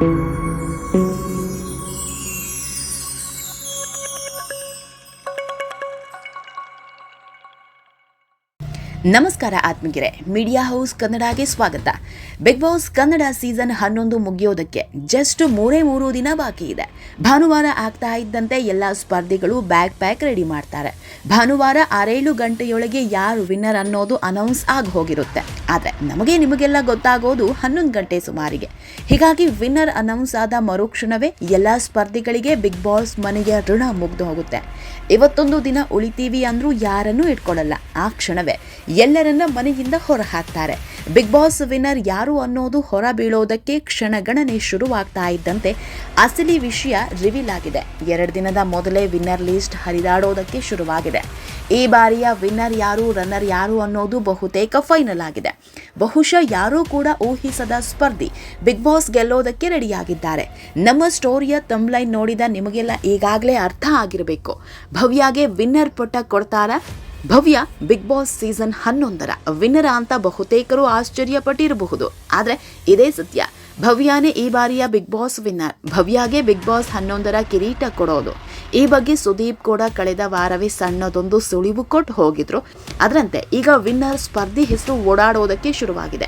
thank you ನಮಸ್ಕಾರ ಆತ್ಮಗಿರೆ media house ಕನ್ನಡಗೆ ಸ್ವಾಗತ. Big boss Kannada season ಹನ್ನೊಂದು ಮುಗಿಯೋದಕ್ಕೆ ಜಸ್ಟ್ ಮೂರೇ ಮೂರು ದಿನ ಬಾಕಿ ಇದೆ. ಭಾನುವಾರ ಆಗ್ತಾ ಇದ್ದಂತೆ ಎಲ್ಲ ಸ್ಪರ್ಧಿಗಳು ಬ್ಯಾಗ್ ಪ್ಯಾಕ್ ರೆಡಿ ಮಾಡ್ತಾರೆ. ಭಾನುವಾರ ಆರೇಳು ಗಂಟೆಯೊಳಗೆ ಯಾರು ವಿನ್ನರ್ ಅನ್ನೋದು ಅನೌನ್ಸ್ ಆಗಿ ಹೋಗಿರುತ್ತೆ. ಆದರೆ ನಮಗೆ ನಿಮಗೆಲ್ಲ ಗೊತ್ತಾಗೋದು ಹನ್ನೊಂದು ಗಂಟೆ ಸುಮಾರಿಗೆ. ಹೀಗಾಗಿ ವಿನ್ನರ್ ಅನೌನ್ಸ್ ಆದ ಮರುಕ್ಷಣವೇ ಎಲ್ಲ ಸ್ಪರ್ಧಿಗಳಿಗೆ ಬಿಗ್ ಬಾಸ್ ಮನೆಯ ಋಣ ಮುಗ್ದು ಹೋಗುತ್ತೆ. ಇವತ್ತೊಂದು ದಿನ ಉಳಿತೀವಿ ಅಂದ್ರೂ ಯಾರನ್ನೂ ಇಟ್ಕೊಳ್ಳಲ್ಲ ಆ ಕ್ಷಣವೇ ಎಲ್ಲರನ್ನ ಮನೆಯಿಂದ ಹೊರ ಹಾಕ್ತಾರೆ ಬಿಗ್ ಬಾಸ್ ವಿನ್ನರ್ ಯಾರು ಅನ್ನೋದು ಹೊರ ಬೀಳೋದಕ್ಕೆ ಕ್ಷಣಗಣನೆ ಶುರುವಾಗ್ತಾ ಇದ್ದಂತೆ ಅಸಲಿ ವಿಷಯ ರಿವೀಲ್ ಆಗಿದೆ. ಎರಡು ದಿನದ ಮೊದಲೇ ವಿನ್ನರ್ ಲಿಸ್ಟ್ ಹರಿದಾಡೋದಕ್ಕೆ ಶುರುವಾಗಿದೆ. ಈ ಬಾರಿಯ ವಿನ್ನರ್ ಯಾರು, ರನ್ನರ್ ಯಾರು ಅನ್ನೋದು ಬಹುತೇಕ ಫೈನಲ್ ಆಗಿದೆ. ಬಹುಶಃ ಯಾರೂ ಕೂಡ ಊಹಿಸದ ಸ್ಪರ್ಧಿ ಬಿಗ್ ಬಾಸ್ ಗೆಲ್ಲೋದಕ್ಕೆ ರೆಡಿಯಾಗಿದ್ದಾರೆ. ನಮ್ಮ ಸ್ಟೋರಿಯ ತಂಬ್ಲೈನ್ ನೋಡಿದ ನಿಮಗೆಲ್ಲ ಈಗಾಗಲೇ ಅರ್ಥ ಆಗಿರಬೇಕು. ಭವ್ಯಾಗೆ ವಿನ್ನರ್ ಪಟ್ಟ ಕೊಡ್ತಾರಾ? ಭವ್ಯ ಬಿಗ್ ಬಾಸ್ ಸೀಸನ್ ಹನ್ನೊಂದರ ವಿನ್ನರ ಅಂತ ಬಹುತೇಕರು ಆಶ್ಚರ್ಯ ಪಟ್ಟಿರಬಹುದು ಆದರೆ ಇದೇ ಸತ್ಯ. ಭವ್ಯಾನೇ ಈ ಬಾರಿಯ ಬಿಗ್ ಬಾಸ್ ವಿನ್ನರ್. ಭವ್ಯಾಗೆ ಬಿಗ್ ಬಾಸ್ ಹನ್ನೊಂದರ ಕಿರೀಟ ಕೊಡೋದು. ಈ ಬಗ್ಗೆ ಸುದೀಪ್ ಕೂಡ ಕಳೆದ ವಾರವೇ ಸಣ್ಣದೊಂದು ಸುಳಿವು ಕೊಟ್ಟು ಹೋಗಿದ್ರು. ಅದರಂತೆ ಈಗ ವಿನ್ನರ್ ಸ್ಪರ್ಧಿ ಹೆಸರು ಓಡಾಡೋದಕ್ಕೆ ಶುರುವಾಗಿದೆ.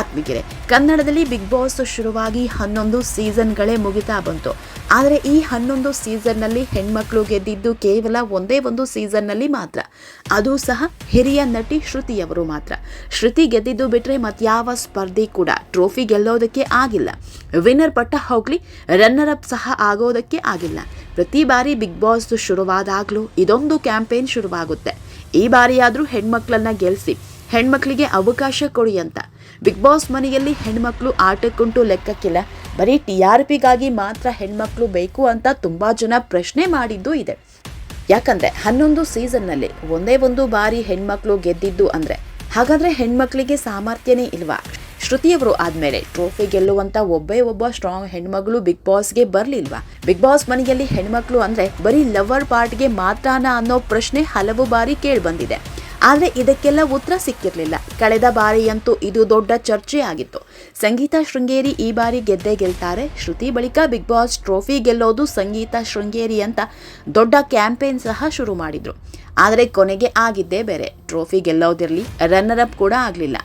ಆತ್ಮಿಗೆರೆ ಕನ್ನಡದಲ್ಲಿ ಬಿಗ್ ಬಾಸ್ ಶುರುವಾಗಿ ಹನ್ನೊಂದು ಸೀಸನ್ಗಳೇ ಮುಗಿತಾ ಬಂತು. ಆದರೆ ಈ ಹನ್ನೊಂದು ಸೀಸನ್ನಲ್ಲಿ ಹೆಣ್ಮಕ್ಳು ಗೆದ್ದಿದ್ದು ಕೇವಲ ಒಂದೇ ಒಂದು ಸೀಸನ್ನಲ್ಲಿ ಮಾತ್ರ. ಅದು ಸಹ ಹಿರಿಯ ನಟಿ ಶ್ರುತಿಯವರು ಮಾತ್ರ. ಶ್ರುತಿ ಗೆದ್ದಿದ್ದು ಬಿಟ್ಟರೆ ಮತ್ಯಾವ ಸ್ಪರ್ಧಿ ಕೂಡ. ಟ್ರೋಫಿ ಗೆಲ್ಲೋದಕ್ಕೆ ಆಗಿಲ್ಲ. ವಿನ್ನರ್ ಪಟ್ಟ ಹೋಗ್ಲಿ ರನ್ನರ್ ಅಪ್ ಸಹ ಆಗೋದಕ್ಕೆ ಆಗಿಲ್ಲ. ಪ್ರತಿ ಬಾರಿ ಬಿಗ್ ಬಾಸ್ ಶುರುವಾದಾಗಲೂ ಇದೊಂದು ಕ್ಯಾಂಪೇನ್ ಶುರುವಾಗುತ್ತೆ. ಈ ಬಾರಿಯಾದರೂ ಹೆಣ್ಮಕ್ಳನ್ನ ಗೆಲ್ಲಿಸಿ ಹೆಣ್ಮಕ್ಳಿಗೆ ಅವಕಾಶ ಕೊಡಿ ಅಂತ. ಬಿಗ್ ಬಾಸ್ ಮನೆಯಲ್ಲಿ ಹೆಣ್ಮಕ್ಳು ಆಟಕ್ಕುಂಟು ಲೆಕ್ಕಕ್ಕಿಲ್ಲ. ಬರೀ ಟಿ ಆರ್ ಪಿಗಾಗಿ ಮಾತ್ರ ಹೆಣ್ಮಕ್ಳು ಬೇಕು ಅಂತ ತುಂಬ ಜನ ಪ್ರಶ್ನೆ ಮಾಡಿದ್ದು ಇದೆ. ಯಾಕಂದ್ರೆ ಹನ್ನೊಂದು ಸೀಸನ್ನಲ್ಲಿ ಒಂದೇ ಒಂದು ಬಾರಿ ಹೆಣ್ಮಕ್ಳು ಗೆದ್ದಿದ್ದು ಅಂದ್ರೆ, ಹಾಗಾದ್ರೆ ಹೆಣ್ಮಕ್ಳಿಗೆ ಸಾಮರ್ಥ್ಯನೇ ಇಲ್ವಾ? ಶ್ರುತಿಯವರು ಆದ್ಮೇಲೆ ಟ್ರೋಫಿ ಗೆಲ್ಲುವಂತ ಒಬ್ಬೇ ಒಬ್ಬ ಸ್ಟ್ರಾಂಗ್ ಹೆಣ್ಮಗಳು ಬಿಗ್ ಬಾಸ್ಗೆ ಬರ್ಲಿಲ್ವಾ? ಬಿಗ್ ಬಾಸ್ ಮನೆಯಲ್ಲಿ ಹೆಣ್ಮಕ್ಳು ಅಂದ್ರೆ ಬರೀ ಲವರ್ ಪಾರ್ಟ್ಗೆ ಮಾತ್ರನಾ ಅನ್ನೋ ಪ್ರಶ್ನೆ ಹಲವು ಬಾರಿ ಕೇಳಿ ಬಂದಿದೆ ಆದರೆ ಇದಕ್ಕೆಲ್ಲ ಉತ್ತರ ಸಿಕ್ಕಿರಲಿಲ್ಲ. ಕಳೆದ ಬಾರಿಯಂತೂ ಇದು ದೊಡ್ಡ ಚರ್ಚೆ ಆಗಿತ್ತು ಸಂಗೀತ ಶೃಂಗೇರಿ ಈ ಬಾರಿ ಗೆದ್ದೇ ಗೆಲ್ತಾರೆ. ಶ್ರುತಿ ಬಳಿಕ ಬಿಗ್ ಬಾಸ್ ಟ್ರೋಫಿ ಗೆಲ್ಲೋದು ಸಂಗೀತ ಶೃಂಗೇರಿ ಅಂತ ದೊಡ್ಡ ಕ್ಯಾಂಪೇನ್ ಸಹ ಶುರು ಮಾಡಿದರು. ಆದರೆ ಕೊನೆಗೆ ಆಗಿದ್ದೇ ಬೇರೆ. ಟ್ರೋಫಿ ಗೆಲ್ಲೋದಿರಲಿ ರನ್ನರ್ ಅಪ್ ಕೂಡ ಆಗಲಿಲ್ಲ.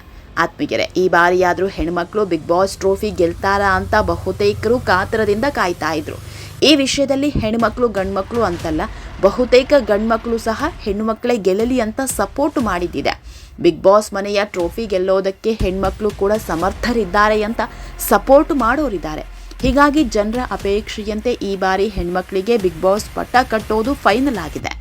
ಆತ್ಮೀಗೆರೆ ಈ ಬಾರಿಯಾದರೂ ಹೆಣ್ಮಕ್ಳು ಬಿಗ್ ಬಾಸ್ ಟ್ರೋಫಿ ಗೆಲ್ತಾರಾ ಅಂತ ಬಹುತೇಕರು ಕಾತರದಿಂದ ಕಾಯ್ತಾ ಇದ್ರು. ಈ ವಿಷಯದಲ್ಲಿ ಹೆಣ್ಮಕ್ಳು, ಗಂಡ್ಮಕ್ಳು ಅಂತಲ್ಲ, ಬಹುತೇಕ ಗಂಡ್ಮಕ್ಳು ಸಹ ಹೆಣ್ಣುಮಕ್ಕಳೇ ಗೆಲ್ಲಲಿ ಅಂತ ಸಪೋರ್ಟ್ ಮಾಡಿದ್ದಿದೆ. ಬಿಗ್ ಬಾಸ್ ಮನೆಯ ಟ್ರೋಫಿ ಗೆಲ್ಲೋದಕ್ಕೆ ಹೆಣ್ಮಕ್ಳು ಕೂಡ ಸಮರ್ಥರಿದ್ದಾರೆ ಅಂತ ಸಪೋರ್ಟ್ ಮಾಡೋರಿದ್ದಾರೆ. ಹೀಗಾಗಿ ಜನರ ಅಪೇಕ್ಷೆಯಂತೆ ಈ ಬಾರಿ ಹೆಣ್ಮಕ್ಳಿಗೆ ಬಿಗ್ ಬಾಸ್ ಪಟ್ಟ ಕಟ್ಟೋದು ಫೈನಲ್ ಆಗಿದೆ.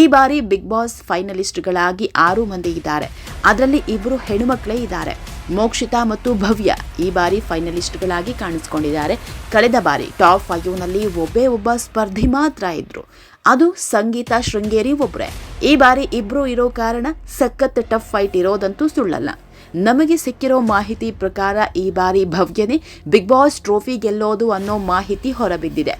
ಈ ಬಾರಿ ಬಿಗ್ ಬಾಸ್ ಫೈನಲಿಸ್ಟ್ಗಳಾಗಿ ಆರು ಮಂದಿ ಇದ್ದಾರೆ. ಅದರಲ್ಲಿ ಇಬ್ಬರು ಹೆಣ್ಮಕ್ಳೇ ಇದ್ದಾರೆ. ಮೋಕ್ಷಿತಾ ಮತ್ತು ಭವ್ಯ ಈ ಬಾರಿ ಫೈನಲಿಸ್ಟ್ಗಳಾಗಿ ಕಾಣಿಸಿಕೊಂಡಿದ್ದಾರೆ. ಕಳೆದ ಬಾರಿ ಟಾಪ್ ಫೈವ್ನಲ್ಲಿ ಒಬ್ಬೇ ಒಬ್ಬ ಸ್ಪರ್ಧಿ ಮಾತ್ರ ಇದ್ರು. ಅದು ಸಂಗೀತ ಶೃಂಗೇರಿ ಒಬ್ಬರೇ ಈ ಬಾರಿ ಇಬ್ಬರು ಇರೋ ಕಾರಣ ಸಖತ್ ಟಫ್ ಫೈಟ್ ಇರೋದಂತೂ ಸುಳ್ಳಲ್ಲ. ನಮಗೆ ಸಿಕ್ಕಿರೋ ಮಾಹಿತಿ ಪ್ರಕಾರ ಈ ಬಾರಿ ಭವ್ಯನೇ ಬಿಗ್ ಬಾಸ್ ಟ್ರೋಫಿ ಗೆಲ್ಲೋದು ಅನ್ನೋ ಮಾಹಿತಿ ಹೊರಬಿದ್ದಿದೆ.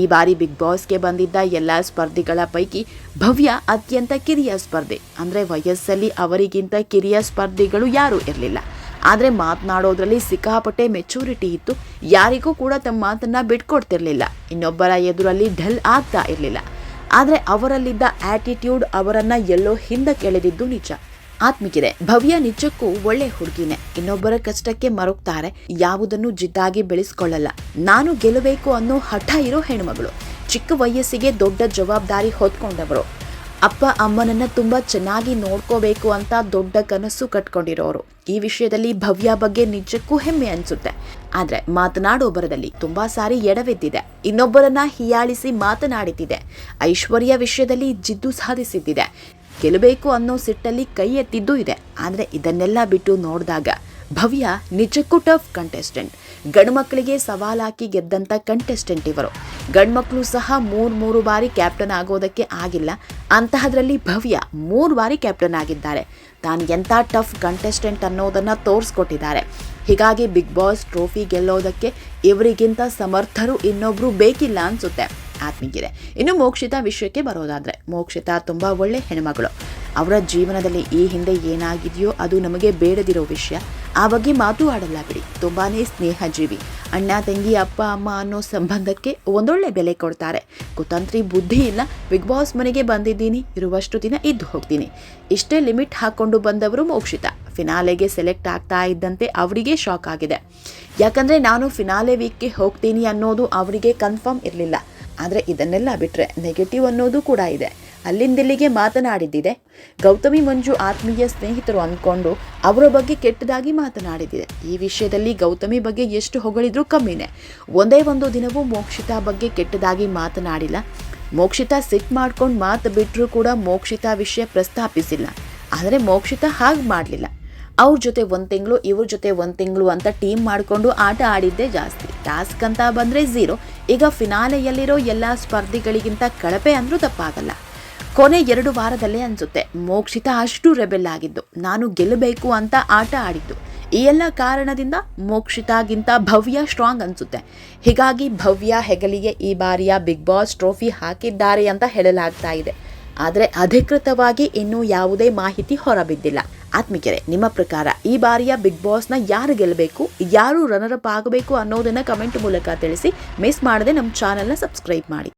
ಈ ಬಾರಿ ಬಿಗ್ ಬಾಸ್ಗೆ ಬಂದಿದ್ದ ಎಲ್ಲ ಸ್ಪರ್ಧಿಗಳ ಪೈಕಿ ಭವ್ಯ ಅತ್ಯಂತ ಕಿರಿಯ ಸ್ಪರ್ಧೆ. ಅಂದರೆ ವಯಸ್ಸಲ್ಲಿ ಅವರಿಗಿಂತ ಕಿರಿಯ ಸ್ಪರ್ಧಿಗಳು ಯಾರೂ ಇರಲಿಲ್ಲ. ಆದರೆ ಮಾತನಾಡೋದ್ರಲ್ಲಿ ಸಿಕ್ಕಾಪಟ್ಟೆ ಮೆಚೂರಿಟಿ ಇತ್ತು. ಯಾರಿಗೂ ಕೂಡ ತಮ್ಮ ಮಾತನ್ನ ಬಿಟ್ಕೊಡ್ತಿರ್ಲಿಲ್ಲ. ಇನ್ನೊಬ್ಬರ ಎದುರಲ್ಲಿ ಢಲ್ ಆಗ್ತಾ ಇರಲಿಲ್ಲ. ಆದರೆ ಅವರಲ್ಲಿದ್ದ ಆಟಿಟ್ಯೂಡ್ ಅವರನ್ನು ಎಲ್ಲೋ ಹಿಂದಕ್ಕೆ ಎಳೆದಿದ್ದು ನಿಜ. ಆತ್ಮಿಕಿದೆ ಭವ್ಯ ನಿಜಕ್ಕೂ ಒಳ್ಳೆ ಹುಡುಗಿನೇ. ಇನ್ನೊಬ್ಬರ ಕಷ್ಟಕ್ಕೆ ಮರುಗ್ತಾರೆ ಯಾವುದನ್ನು ಜಿದ್ದಾಗಿ ಬೆಳೆಸ್ಕೊಳ್ಳಲ್ಲ. ನಾನು ಗೆಲ್ಲಬೇಕು ಅನ್ನೋ ಹಠ ಇರೋ ಹೆಣ್ಮಗಳು ಚಿಕ್ಕ ವಯಸ್ಸಿಗೆ ದೊಡ್ಡ ಜವಾಬ್ದಾರಿ ಹೊತ್ಕೊಂಡವರು. ಅಪ್ಪ ಅಮ್ಮನನ್ನ ತುಂಬಾ ಚೆನ್ನಾಗಿ ನೋಡ್ಕೋಬೇಕು ಅಂತ ದೊಡ್ಡ ಕನಸು ಕಟ್ಕೊಂಡಿರೋರು. ಈ ವಿಷಯದಲ್ಲಿ ಭವ್ಯ ಬಗ್ಗೆ ನಿಜಕ್ಕೂ ಹೆಮ್ಮೆ ಅನ್ಸುತ್ತೆ. ಆದ್ರೆ ಮಾತನಾಡೋ ಬರದಲ್ಲಿ ತುಂಬಾ ಸಾರಿ ಎಡವೆದ್ದಿದೆ. ಇನ್ನೊಬ್ಬರನ್ನ ಹಿಯಾಳಿಸಿ ಮಾತನಾಡುತ್ತಿದೆ ಐಶ್ವರ್ಯ ವಿಷಯದಲ್ಲಿ ಜಿದ್ದು ಸಾಧಿಸಿದ್ದಿದೆ. ಗೆಲ್ಲಬೇಕು ಅನ್ನೋ ಸಿಟ್ಟಲ್ಲಿ ಕೈ ಎತ್ತಿದ್ದೂ ಇದೆ. ಆದರೆ ಇದನ್ನೆಲ್ಲ ಬಿಟ್ಟು ನೋಡಿದಾಗ ಭವ್ಯ ನಿಜಕ್ಕೂ ಟಫ್ ಕಂಟೆಸ್ಟೆಂಟ್. ಗಂಡ್ಮಕ್ಳಿಗೆ ಸವಾಲಾಕಿ ಗೆದ್ದಂಥ ಕಂಟೆಸ್ಟೆಂಟ್ ಇವರು. ಗಂಡ್ಮಕ್ಳು ಸಹ ಮೂರು ಮೂರು ಬಾರಿ ಕ್ಯಾಪ್ಟನ್ ಆಗೋದಕ್ಕೆ ಆಗಿಲ್ಲ. ಅಂತಹದ್ರಲ್ಲಿ ಭವ್ಯ ಮೂರು ಬಾರಿ ಕ್ಯಾಪ್ಟನ್ ಆಗಿದ್ದಾರೆ. ತಾನು ಎಂಥ ಟಫ್ ಕಂಟೆಸ್ಟೆಂಟ್ ಅನ್ನೋದನ್ನು ತೋರಿಸ್ಕೊಟ್ಟಿದ್ದಾರೆ. ಹೀಗಾಗಿ ಬಿಗ್ ಬಾಸ್ ಟ್ರೋಫಿ ಗೆಲ್ಲೋದಕ್ಕೆ ಇವರಿಗಿಂತ ಸಮರ್ಥರು ಇನ್ನೊಬ್ರು ಬೇಕಿಲ್ಲ ಅನ್ಸುತ್ತೆ. ಆತ್ಮೀಗಿದೆ ಇನ್ನು ಮೋಕ್ಷಿತ ವಿಷಯಕ್ಕೆ ಬರೋದಾದರೆ ಮೋಕ್ಷಿತ ತುಂಬ ಒಳ್ಳೆ ಹೆಣ್ಮಗಳು. ಅವರ ಜೀವನದಲ್ಲಿ ಈ ಹಿಂದೆ ಏನಾಗಿದೆಯೋ ಅದು ನಮಗೆ ಬೇಡದಿರೋ ವಿಷಯ. ಆ ಬಗ್ಗೆ ಮಾತು ಆಡಲ್ಲ ಬಿಡಿ. ತುಂಬಾನೇ ಸ್ನೇಹಜೀವಿ. ಅಣ್ಣ, ತಂಗಿ, ಅಪ್ಪ, ಅಮ್ಮ ಅನ್ನೋ ಸಂಬಂಧಕ್ಕೆ ಒಂದೊಳ್ಳೆ ಬೆಲೆ ಕೊಡ್ತಾರೆ. ಕುತಂತ್ರಿ ಬುದ್ಧಿ ಇಲ್ಲ. ಬಿಗ್ ಬಾಸ್ ಮನೆಗೆ ಬಂದಿದ್ದೀನಿ. ಇರುವಷ್ಟು ದಿನ ಇದ್ದು ಹೋಗ್ತೀನಿ. ಇಷ್ಟೇ ಲಿಮಿಟ್ ಹಾಕ್ಕೊಂಡು ಬಂದವರು ಮೋಕ್ಷಿತ. ಫಿನಾಲೆಗೆ ಸೆಲೆಕ್ಟ್ ಆಗ್ತಾ ಇದ್ದಂತೆ ಅವರಿಗೆ ಶಾಕ್ ಆಗಿದೆ. ಯಾಕಂದರೆ ನಾನು ಫಿನಾಲೆ ವೀಕ್ಗೆ ಹೋಗ್ತೀನಿ ಅನ್ನೋದು ಅವರಿಗೆ ಕನ್ಫರ್ಮ್ ಇರಲಿಲ್ಲ. ಆದರೆ ಇದನ್ನೆಲ್ಲ ಬಿಟ್ಟರೆ ನೆಗೆಟಿವ್ ಅನ್ನೋದು ಕೂಡ ಇದೆ. ಅಲ್ಲಿಂದಿಲ್ಲಿಗೆ ಮಾತನಾಡಿದ್ದಿದೆ. ಗೌತಮಿ ಮಂಜು ಆತ್ಮೀಯ ಸ್ನೇಹಿತರು ಅಂದ್ಕೊಂಡು ಅವರ ಬಗ್ಗೆ ಕೆಟ್ಟದಾಗಿ ಮಾತನಾಡಿದ್ದಿದೆ. ಈ ವಿಷಯದಲ್ಲಿ ಗೌತಮಿ ಬಗ್ಗೆ ಎಷ್ಟು ಹೊಗಳಿದ್ರೂ ಕಮ್ಮಿನೇ. ಒಂದೇ ಒಂದು ದಿನವೂ ಮೋಕ್ಷಿತಾ ಬಗ್ಗೆ ಕೆಟ್ಟದಾಗಿ ಮಾತನಾಡಿಲ್ಲ. ಮೋಕ್ಷಿತಾ ಸಿಟ್ ಮಾಡ್ಕೊಂಡು ಮಾತು ಬಿಟ್ಟರೂ ಕೂಡ ಮೋಕ್ಷಿತಾ ವಿಷಯ ಪ್ರಸ್ತಾಪಿಸಿಲ್ಲ. ಆದರೆ ಮೋಕ್ಷಿತಾ ಹಾಗೆ ಮಾಡಲಿಲ್ಲ. ಅವ್ರ ಜೊತೆ ಒಂದು ತಿಂಗಳು, ಇವ್ರ ಜೊತೆ ಒಂದು ತಿಂಗಳು ಅಂತ ಟೀಮ್ ಮಾಡಿಕೊಂಡು ಆಟ ಆಡಿದ್ದೇ ಜಾಸ್ತಿ. ಟಾಸ್ಕ್ ಅಂತ ಬಂದರೆ ಝೀರೋ. ಈಗ ಫಿನಾಲೆಯಲ್ಲಿರೋ ಎಲ್ಲ ಸ್ಪರ್ಧಿಗಳಿಗಿಂತ ಕಳಪೆ ಅಂದರೂ ತಪ್ಪಾಗಲ್ಲ. ಕೊನೆ ಎರಡು ವಾರದಲ್ಲೇ ಅನಿಸುತ್ತೆ. ಮೋಕ್ಷಿತ ಅಷ್ಟು ರೆಬೆಲ್ ಆಗಿದ್ದು. ನಾನು ಗೆಲ್ಲಬೇಕು ಅಂತ ಆಟ ಆಡಿದ್ದು. ಈ ಎಲ್ಲ ಕಾರಣದಿಂದ ಮೋಕ್ಷಿತಾಗಿಂತ ಭವ್ಯ ಸ್ಟ್ರಾಂಗ್ ಅನಿಸುತ್ತೆ. ಹೀಗಾಗಿ ಭವ್ಯ ಹೆಗಲಿಗೆ ಈ ಬಾರಿಯ ಬಿಗ್ ಬಾಸ್ ಟ್ರೋಫಿ ಹಾಕಿದ್ದಾರೆ ಅಂತ ಹೇಳಲಾಗ್ತಾ ಇದೆ. ಆದರೆ ಅಧಿಕೃತವಾಗಿ ಇನ್ನೂ ಯಾವುದೇ ಮಾಹಿತಿ ಹೊರಬಿದ್ದಿಲ್ಲ. ಆತ್ಮಿಕರೆ, ನಿಮ್ಮ ಪ್ರಕಾರ ಈ ಬಾರಿಯ ಬಿಗ್ ಬಾಸ್ನ ಯಾರು ಗೆಲ್ಲಬೇಕು, ಯಾರು ರನ್ನರಪ್ ಆಗಬೇಕು ಅನ್ನೋದನ್ನು ಕಮೆಂಟ್ ಮೂಲಕ ತಿಳಿಸಿ ಮಿಸ್ ಮಾಡದೆ ನಮ್ಮ ಚಾನೆಲ್ನ ಸಬ್ಸ್ಕ್ರೈಬ್ ಮಾಡಿ.